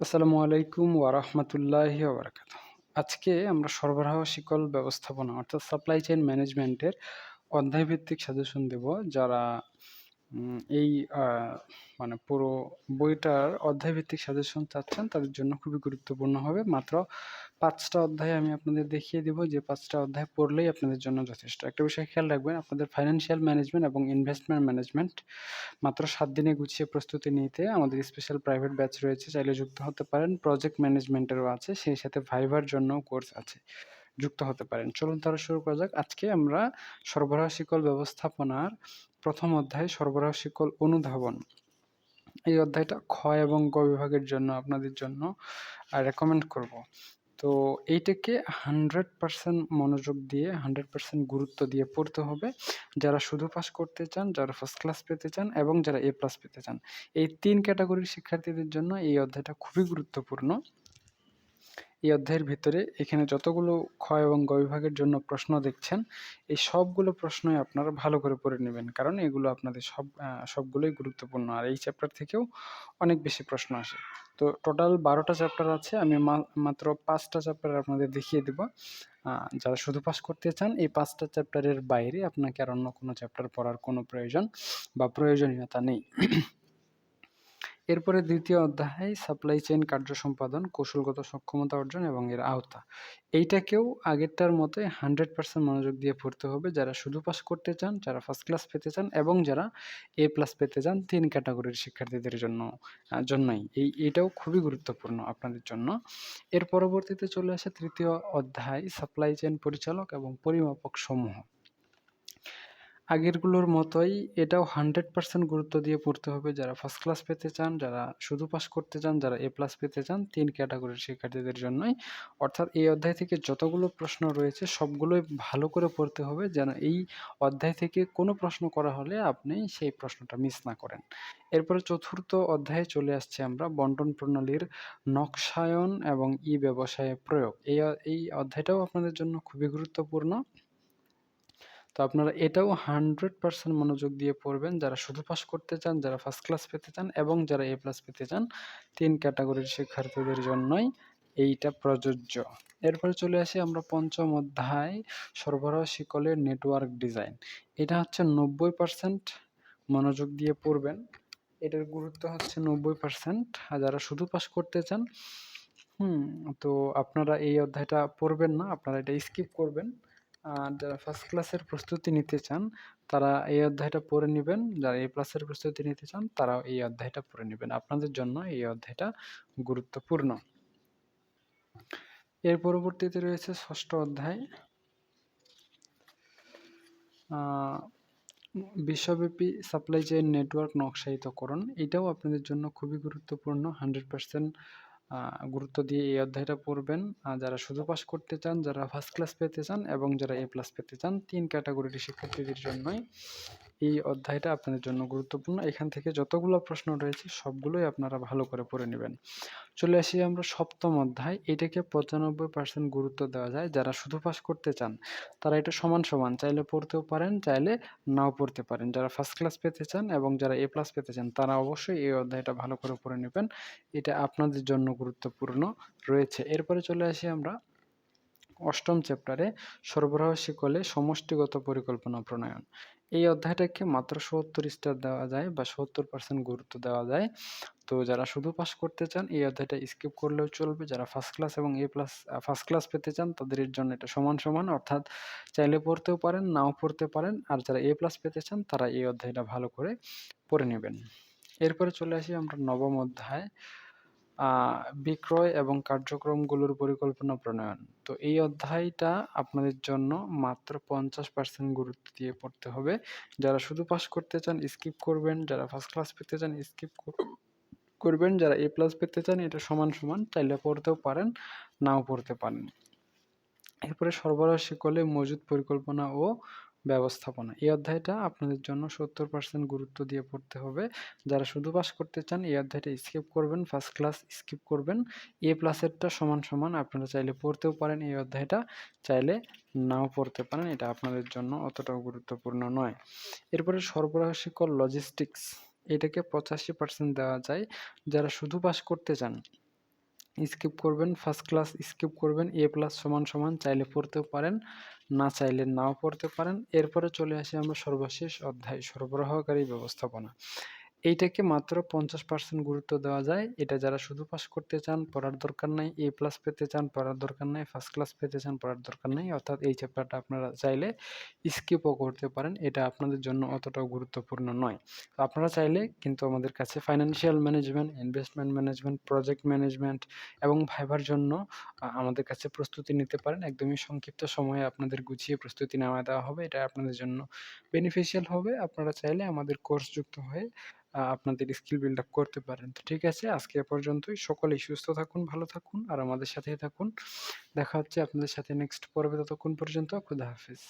আসসালামু আলাইকুম ওয়ারাহমাতুল্লাহি ওবরাকাত আজকে আমরা সরবরাহ শিকল ব্যবস্থাপনা অর্থাৎ সাপ্লাই চেইন ম্যানেজমেন্টের অধ্যায়ভিত্তিক সাজেশন দেব, যারা এই মানে পুরো বইটার অধ্যায়ভিত্তিক সাজেশন চাচ্ছেন, তাদের জন্য খুবই গুরুত্বপূর্ণ হবে। মাত্র পাঁচটা অধ্যায় আমি আপনাদের দেখিয়ে দিব, যে পাঁচটা অধ্যায় পড়লেই আপনাদের জন্য যথেষ্ট। একটা বিষয় খেয়াল রাখবেন, আপনাদের ফাইন্যান্সিয়াল ম্যানেজমেন্ট এবং ইনভেস্টমেন্ট ম্যানেজমেন্ট মাত্র সাত দিনে গুছিয়ে প্রস্তুতি নিতে আমাদের স্পেশাল প্রাইভেট ব্যাচ রয়েছে, চাইলে যুক্ত হতে পারেন। প্রজেক্ট ম্যানেজমেন্টেরও আছে, সেই সাথে ভাইভার জন্যও কোর্স আছে, যুক্ত হতে পারেন। চলুন তাহলে শুরু করা যাক। আজকে আমরা সরবরাহ শিকল ব্যবস্থাপনার প্রথম অধ্যায় সরবরাহ শিকল অনুধাবন। এই অধ্যায়টা খ এবং গ বিভাগের জন্য আপনাদের জন্য রেকমেন্ড করব। তো এইটাকে হান্ড্রেড পার্সেন্ট মনোযোগ দিয়ে, হান্ড্রেড পার্সেন্ট গুরুত্ব দিয়ে পড়তে হবে। যারা শুধু পাস করতে চান, যারা ফার্স্ট ক্লাস পেতে চান এবং যারা এ প্লাস পেতে চান, এই তিন ক্যাটাগরির শিক্ষার্থীদের জন্য এই অধ্যায়টা খুবই গুরুত্বপূর্ণ। এই অধ্যায়ের ভিতরে এখানে যতগুলো খ এবং গ বিভাগের জন্য প্রশ্ন দেখছেন, এই সবগুলো প্রশ্নই আপনারা ভালো করে পড়ে নেবেন। কারণ এগুলো আপনাদের সব সবগুলোই গুরুত্বপূর্ণ। আর এই চ্যাপ্টার থেকেও অনেক বেশি প্রশ্ন আসে। তো টোটাল বারোটা চ্যাপ্টার আছে। আমি মাত্র পাঁচটা চ্যাপ্টার আপনাদের দেখিয়ে দেব। যারা শুধু পাস করতে চান, এই পাঁচটা চ্যাপ্টারের বাইরে আপনাকে আর অন্য কোনো চ্যাপ্টার পড়ার কোনো প্রয়োজন বা প্রয়োজনীয়তা নেই। এরপরে দ্বিতীয় অধ্যায় সাপ্লাই চেইন কার্য সম্পাদন, কৌশলগত সক্ষমতা অর্জন এবং এর আওতা। এইটাকেও আগেরটার মতে হান্ড্রেড পার্সেন্ট মনোযোগ দিয়ে পড়তে হবে। যারা শুধু পাস করতে চান, যারা ফার্স্ট ক্লাস পেতে চান এবং যারা এ প্লাস পেতে চান, তিন ক্যাটাগরির শিক্ষার্থীদের জন্য জন্যই। এই, এটাও খুবই গুরুত্বপূর্ণ আপনাদের জন্য। এর পরবর্তীতে চলে আসে তৃতীয় অধ্যায় সাপ্লাই চেইন পরিচালক এবং পরিমাপক সমূহ আগেরগুলোর মতোই এটাও হান্ড্রেড পার্সেন্ট গুরুত্ব দিয়ে পড়তে হবে। যারা ফার্স্ট ক্লাস পেতে চান, যারা শুধু পাস করতে চান, যারা এ প্লাস পেতে চান, তিন ক্যাটাগরির শিক্ষার্থীদের জন্যই। অর্থাৎ এই অধ্যায় থেকে যতগুলো প্রশ্ন রয়েছে, সবগুলোই ভালো করে পড়তে হবে যেন এই অধ্যায় থেকে কোনো প্রশ্ন করা হলে আপনি সেই প্রশ্নটা মিস না করেন। এরপরে চতুর্থ অধ্যায়ে চলে আসছে আমরা, বন্টন প্রণালীর নকশায়ন এবং ই ব্যবসায়ে প্রয়োগ। এই এই অধ্যায়টাও আপনাদের জন্য খুবই গুরুত্বপূর্ণ। তো আপনারা এটাও হান্ড্রেড পার্সেন্ট মনোযোগ দিয়ে পড়বেন। যারা শুধু পাস করতে চান, যারা ফার্স্ট ক্লাস পেতে চান এবং যারা এ প্লাস পেতে চান, তিন ক্যাটাগরির শিক্ষার্থীদের জন্যই এইটা প্রযোজ্য। এরপরে চলে আসি আমরা পঞ্চম অধ্যায়, সরবরাহ শিকলের নেটওয়ার্ক ডিজাইন এটা হচ্ছে নব্বই পার্সেন্ট মনোযোগ দিয়ে পড়বেন। এটার গুরুত্ব হচ্ছে নব্বই পার্সেন্ট আর যারা শুধু পাস করতে চান, হুম, তো আপনারা এই অধ্যায়টা পড়বেন না, আপনারা এটা স্কিপ করবেন। যারা ফার্স্ট ক্লাসের প্রস্তুতি নিতে চান, তারা এই অধ্যায়টা পড়ে নেবেন। যারা এ প্লাসের প্রস্তুতি নিতে চান, তারাও এই অধ্যায়টা পড়ে নেবেন। আপনাদের জন্য এই অধ্যায়টা গুরুত্বপূর্ণ। এর পরবর্তীতে রয়েছে ষষ্ঠ অধ্যায়। বিশ্বব্যাপী সাপ্লাই চেইন নেটওয়ার্ক নকশায়িতকরণ। এটাও আপনাদের জন্য খুবই গুরুত্বপূর্ণ। হান্ড্রেড পার্সেন্ট গুরুত্ব দিয়ে এই অধ্যায়টা পড়বেন। যারা শুধু পাস করতে চান, যারা ফার্স্ট ক্লাস পেতে চান এবং যারা এ প্লাস পেতে চান, তিন ক্যাটাগরির শিক্ষার্থীদের জন্যই এই অধ্যায়টা আপনাদের জন্য গুরুত্বপূর্ণ। এখান থেকে যতগুলো প্রশ্ন রয়েছে, সবগুলোই আপনারা ভালো করে পড়ে নেবেন। চলে আসি আমরা সপ্তম অধ্যায়। এটাকে পঁচানব্বই পার্সেন্ট গুরুত্ব দেওয়া যায়। যারা শুধু পাস করতে চান, তারা এটা সমান সমান। চাইলে পড়তেও পারেন, চাইলে নাও পড়তে পারেন। যারা ফার্স্ট ক্লাস পেতে চান এবং যারা এ প্লাস পেতে চান, তারা অবশ্যই এই অধ্যায়টা ভালো করে পড়ে নেবেন। এটা আপনাদের জন্য গুরুত্বপূর্ণ রয়েছে। এরপরে চলে আসি আমরা অষ্টম চ্যাপ্টারে সরবরাহ শিকলে সমষ্টিগত পরিকল্পনা প্রণয়ন। এই অধ্যায়টাকে মাত্র সত্তর স্টার দেওয়া যায় বা সত্তর পার্সেন্ট গুরুত্ব দেওয়া যায়। তো যারা শুধু পাস করতে চান, এই অধ্যায়টা স্কিপ করলেও চলবে। যারা ফার্স্ট ক্লাস এবং এ প্লাস ফার্স্ট ক্লাস পেতে চান, তাদের জন্য এটা সমান সমান। অর্থাৎ চাইলে পড়তেও পারেন, নাও পড়তে পারেন। আর যারা এ প্লাস পেতে চান, তারা এই অধ্যায়টা ভালো করে পড়ে নেবেন। এরপরে চলে আসি আমরা নবম অধ্যায়। বিক্রয় এবং কার্যক্রমগুলোর পরিকল্পনা প্রণয়ন। তো এই অধ্যায়টা আপনাদের জন্য মাত্র পঞ্চাশ পার্সেন্ট গুরুত্ব দিয়ে পড়তে হবে। যারা শুধু পাস করতে চান স্কিপ করবেন। যারা ফার্স্ট ক্লাস পেতে চান স্কিপ করবেন। যারা এ প্লাস পেতে চান, এটা সমান সমান, চাইলে পড়তেও পারেন, নাও পড়তে পারেন। এরপরে সরবরাহ শিকলে মজুদ পরিকল্পনা ও ব্যবস্থাপনা। এই অধ্যায়টা আপনাদের জন্য সত্তর পার্সেন্ট গুরুত্ব দিয়ে পড়তে হবে। যারা শুধু পাস করতে চান, এই অধ্যায়টা স্কিপ করবেন ফার্স্ট ক্লাস স্কিপ করবেন। এ প্লাসেরটা সমান সমান আপনারা চাইলে পড়তেও পারেন এই অধ্যায়টা, চাইলে নাও পড়তে পারেন, এটা আপনাদের জন্য অতটাও গুরুত্বপূর্ণ নয়। এরপরে সরবরাহ লজিস্টিক্স এটাকে পঁচাশি পার্সেন্ট দেওয়া যায়। যারা শুধু পাস করতে চান স্কিপ করবেন ফার্স্ট ক্লাস স্কিপ করবেন এ প্লাস সমান সমান চাইলে পড়তেও পারেন, না চাইলে নাও পড়তে পারেন। এরপরে চলে আসি আমরা সর্বশেষ অধ্যায়, সরবরাহকারী ব্যবস্থাপনা। এইটাকে মাত্র পঞ্চাশ পার্সেন্ট গুরুত্ব দেওয়া যায়। এটা যারা শুধু পাস করতে চান, পড়ার দরকার নাই। এ প্লাস পেতে চান, পড়ার দরকার নাই। ফার্স্ট ক্লাস পেতে চান, পড়ার দরকার নেই। অর্থাৎ এই চ্যাপ্টারটা আপনারা চাইলে স্কিপও করতে পারেন। এটা আপনাদের জন্য অতটাও গুরুত্বপূর্ণ নয়। তো আপনারা চাইলে কিন্তু আমাদের কাছে financial management investment management project management এবং ভাইবার জন্য আমাদের কাছে প্রস্তুতি নিতে পারেন। একদমই সংক্ষিপ্ত সময়ে আপনাদের গুছিয়ে প্রস্তুতি নেওয়া দেওয়া হবে। এটা আপনাদের জন্য বেনিফিশিয়াল হবে। আপনারা চাইলে আমাদের কোর্স যুক্ত হয়ে আপনাদের স্কিল বিল্ড আপ করতে পারেন। তো ঠিক আছে, আজকে পর্যন্তই। সকলেই সুস্থ থাকুন, ভালো থাকুন আর আমাদের সাথেই থাকুন। দেখা হচ্ছে আপনাদের সাথে নেক্সট পর্বে ততক্ষণ পর্যন্ত। খুদা হাফিজ।